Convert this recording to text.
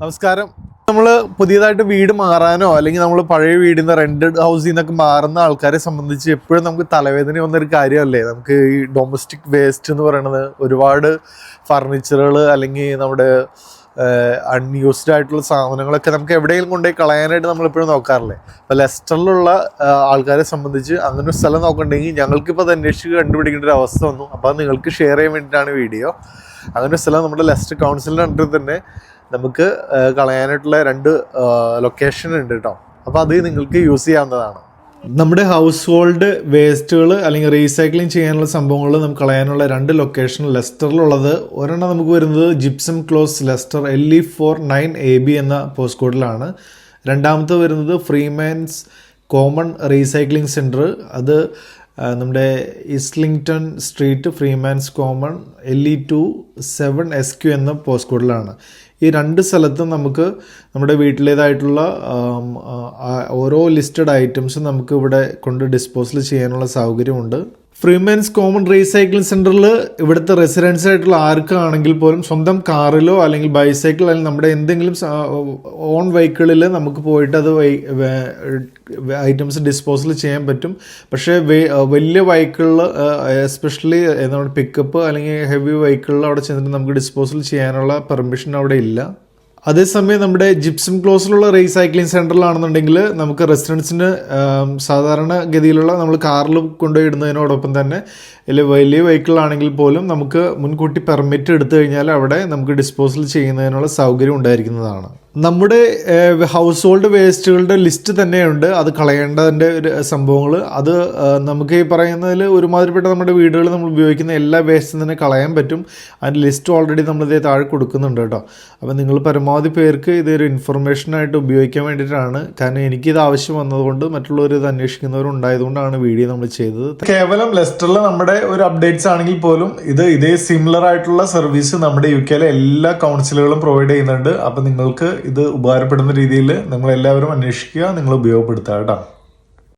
നമസ്കാരം. നമ്മൾ പുതിയതായിട്ട് വീട് മാറാനോ അല്ലെങ്കിൽ നമ്മൾ പഴയ വീടിൽ വീടിന്ന് റെന്റഡ് ഹൗസിൽ നിന്നൊക്കെ മാറുന്ന ആൾക്കാരെ സംബന്ധിച്ച് എപ്പോഴും നമുക്ക് തലവേദന വന്നൊരു കാര്യമല്ലേ? നമുക്ക് ഈ ഡൊമസ്റ്റിക് വേസ്റ്റ് എന്ന് പറയുന്നത് ഒരുപാട് ഫർണിച്ചറുകൾ അല്ലെങ്കിൽ നമ്മുടെ അൺയൂസ്ഡ് ആയിട്ടുള്ള സാധനങ്ങളൊക്കെ നമുക്ക് എവിടെയെങ്കിലും കൊണ്ടുപോയി കളയാനായിട്ട് നമ്മൾ എപ്പോഴും നോക്കാറില്ലേ? അപ്പോൾ ലെസ്റ്ററിലുള്ള ആൾക്കാരെ സംബന്ധിച്ച് അങ്ങനെ ഒരു സ്ഥലം നോക്കണ്ടെങ്കിൽ ഞങ്ങൾക്കിപ്പോൾ അത് അന്വേഷിച്ച് കണ്ടുപിടിക്കേണ്ട ഒരു അവസ്ഥ വന്നു. അപ്പോൾ നിങ്ങൾക്ക് ഷെയർ ചെയ്യാൻ വേണ്ടിയിട്ടാണ് വീഡിയോ. അങ്ങനെ ഒരു സ്ഥലം നമ്മുടെ ലെസ്റ്റർ കൗൺസിലിന്റെ അണ്ടറിൽ തന്നെ നമുക്ക് കളയാനായിട്ടുള്ള രണ്ട് ലൊക്കേഷൻ ഉണ്ട് കേട്ടോ അപ്പോൾ അത് നിങ്ങൾക്ക് യൂസ് ചെയ്യാവുന്നതാണ്. നമ്മുടെ ഹൗസ് ഹോൾഡ് വേസ്റ്റുകൾ അല്ലെങ്കിൽ റീസൈക്ലിംഗ് ചെയ്യാനുള്ള സംഭവങ്ങൾ നമുക്ക് കളയാനുള്ള രണ്ട് ലൊക്കേഷൻ ലെസ്റ്ററിലുള്ളത്. ഒരെണ്ണം നമുക്ക് വരുന്നത് Gypsum Close Leicester L E four nine A B എന്ന പോസ്റ്റ് കോഡിലാണ് രണ്ടാമത്തെ വരുന്നത് ഫ്രീമാൻസ് കോമൺ റീസൈക്ലിംഗ് സെന്റർ അത് നമ്മുടെ Islington Street Freemans Common L E two seven S Q എന്ന പോസ്റ്റ് കോഡിലാണ് ഈ രണ്ട് സ്ഥലത്തും നമുക്ക് നമ്മുടെ വീട്ടിലേതായിട്ടുള്ള ഓരോ ലിസ്റ്റഡ് ഐറ്റംസും നമുക്ക് ഇവിടെ കൊണ്ട് ഡിസ്പോസൽ ചെയ്യാനുള്ള സൗകര്യമുണ്ട്. ഫ്രീമാൻസ് കോമൺ റീസൈക്ലിംഗ് സെന്ററിൽ ഇവിടുത്തെ റെസിഡൻസ് ആയിട്ടുള്ള ആർക്കാണെങ്കിൽ പോലും സ്വന്തം കാറിലോ അല്ലെങ്കിൽ ബൈസൈക്കിൾ അല്ലെങ്കിൽ നമ്മുടെ എന്തെങ്കിലും ഓൺ വെഹിക്കിളിൽ നമുക്ക് പോയിട്ട് അത് ഐറ്റംസ് ഡിസ്പോസൽ ചെയ്യാൻ പറ്റും. പക്ഷേ വലിയ വെഹിക്കിളിൽ എസ്പെഷ്യലി നമ്മുടെ പിക്കപ്പ് അല്ലെങ്കിൽ ഹെവി വെഹിക്കിളിൽ അവിടെ ചെന്നിട്ട് നമുക്ക് ഡിസ്പോസൽ ചെയ്യാനുള്ള പെർമിഷൻ അവിടെ ഇല്ല. അതേസമയം നമ്മുടെ ജിപ്സം ക്ലോസിലുള്ള റീസൈക്ലിംഗ് സെന്ററിലാണെന്നുണ്ടെങ്കിൽ നമുക്ക് റെസിഡൻസിന് സാധാരണ ഗതിയിലുള്ള നമ്മൾ കാറിൽ കൊണ്ടുപോയി ഇടുന്നതിനോടൊപ്പം തന്നെ അല്ലെ വലിയ വെഹിക്കിളാണെങ്കിൽ പോലും നമുക്ക് മുൻകൂട്ടി പെർമിറ്റ് എടുത്തു കഴിഞ്ഞാൽ അവിടെ നമുക്ക് ഡിസ്പോസൽ ചെയ്യുന്നതിനുള്ള സൗകര്യം ഉണ്ടായിരിക്കുന്നതാണ്. നമ്മുടെ ഹൗസ് ഹോൾഡ് വേസ്റ്റുകളുടെ ലിസ്റ്റ് തന്നെയുണ്ട്. അത് കളയേണ്ടതിന്റെ ഒരു സംഭവങ്ങൾ. അത് നമുക്ക് ഈ പറയുന്നതിൽ ഒരുമാതിരിപ്പെട്ട നമ്മുടെ വീടുകളിൽ നമ്മൾ ഉപയോഗിക്കുന്ന എല്ലാ വേസ്റ്റും തന്നെ കളയാൻ പറ്റും. അതിന്റെ ലിസ്റ്റ് ഓൾറെഡി നമ്മൾ ഇതേ താഴെ കൊടുക്കുന്നുണ്ട് കേട്ടോ. അപ്പോൾ നിങ്ങൾ പരമാവധി പേർക്ക് ഇതൊരു ഇൻഫർമേഷനായിട്ട് ഉപയോഗിക്കാൻ വേണ്ടിയിട്ടാണ്. കാരണം എനിക്കിത് ആവശ്യം വന്നതുകൊണ്ട് മറ്റുള്ളവർ ഇത് അന്വേഷിക്കുന്നവരുണ്ടായതുകൊണ്ടാണ് വീഡിയോ നമ്മൾ ചെയ്തത്. കേവലം ലെസ്റ്ററിൽ നമ്മുടെ ഒരു അപ്ഡേറ്റ്സ് ആണെങ്കിൽ പോലും ഇത് ഇതേ സിമിലർ ആയിട്ടുള്ള സർവീസ് നമ്മുടെ യു കെയിലെ എല്ലാ കൗൺസിലുകളും പ്രൊവൈഡ് ചെയ്യുന്നുണ്ട്. അപ്പോൾ നിങ്ങൾക്ക് ഇത് ഉപകാരപ്പെടുന്ന രീതിയിൽ നിങ്ങളെല്ലാവരും അന്വേഷിക്കുക നിങ്ങൾ ഉപയോഗപ്പെടുത്തുക കേട്ടോ.